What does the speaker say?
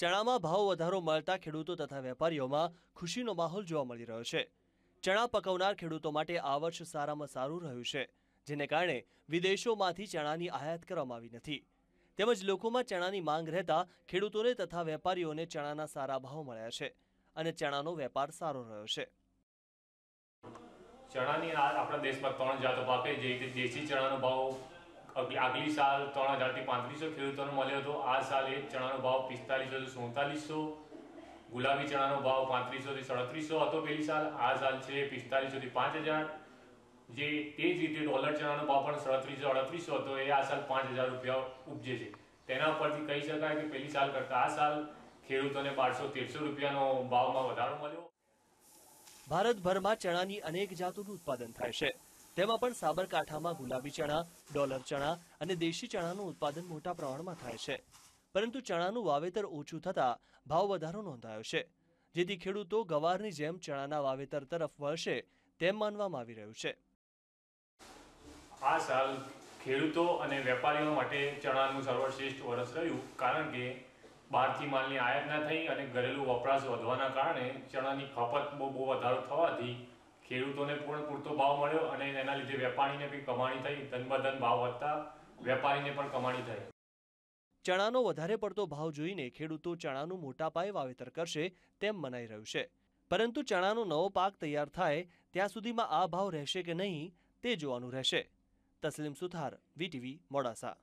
ચણામાં ભાવ વધારો મળતા ખેડૂતો તથા વેપારીઓમાં ખુશીનો માહોલ જોવા મળી રહ્યો છે. ચણા પકવનાર ખેડૂતો માટે આ વર્ષ સારામાં સારું રહ્યું છે, જેને કારણે વિદેશોમાંથી ચણાની આયાત કરવામાં આવી નથી. તેમજ લોકોમાં ચણાની માંગ રહેતા ખેડૂતોને તથા વેપારીઓને ચણાના સારા ભાવ મળ્યા છે અને ચણાનો વેપાર સારો રહ્યો છે. ચણાની આપણા દેશમાં ત્રણ જાતો પાકે, જે દેશી ચણાનો ભાવ આગલી સાલ ત્રણ હજારથી પાંત્રીસો ખેડૂતોને મળ્યો હતો. આ સાલ ચણાનો ભાવ પિસ્તાલીસોથી સુડતાલીસો, ગુલાબી ચણાનો ભાવ પાંત્રીસોથી સાડત્રીસો હતો પેલી સાલ. આ સાલ છે પિસ્તાલીસોથી પાંચ હજાર. જે તે જ રીતે ડોલર ચણાનો ભાવ પણ સાડત્રીસો અડત્રીસો હતો. એ આ સાલ પાંચ હજાર રૂપિયા ઉપજે છે. તેના પરથી કહી શકાય કે પેલી સાલ કરતાં આ સાલ ખેડૂતોને બારસો તેરસો રૂપિયાનો ભાવમાં વધારો મળ્યો. ભારતભરમાં ચણાની અનેક જાતોનું ઉત્પાદન થાય છે. તેમાં પણ સાબરકાંઠામાં ગુલાબી ચણા, ડોલર ચણા અને દેશી ચણાનું ઉત્પાદન મોટા પ્રમાણમાં થાય છે. પરંતુ ચણાનું વાવેતર ઓછું થતાં ભાવ વધારો નોંધાયો છે. જેથી ખેડૂતો ગવારની જેમ ચણાના વાવેતર તરફ વળશે તેમ માનવામાં આવી રહ્યું છે. આ સાલ ખેડૂતો અને વેપારીઓ માટે ચણાનું સર્વશ્રેષ્ઠ વર્ષ રહ્યું કારણ કે બહારથી માલની આયાત ના થઈ અને ઘરેલું વપરાશ વધવાના કારણે ચણાની ખપત બહુ બહુ વધારો થવાથી ખેડૂતોને પણ પૂરતો ભાવ મળ્યો અને એના લીધે વેપારીને બી કમાણી થઈ, ધનબધન ભાવ વધતા વેપારીને પણ કમાણી થઈ. ચણાનો વધારે પડતો ભાવ જોઈને ખેડૂતો ચણાનું મોટા પાયે વાવેતર કરશે તેમ મનાઈ રહ્યું છે. પરંતુ ચણાનો નવો પાક તૈયાર થાય ત્યાં સુધીમાં આ ભાવ રહેશે કે નહીં તે જોવાનું રહેશે. તસલીમ સુથાર, વીટીવી, મોડાસા.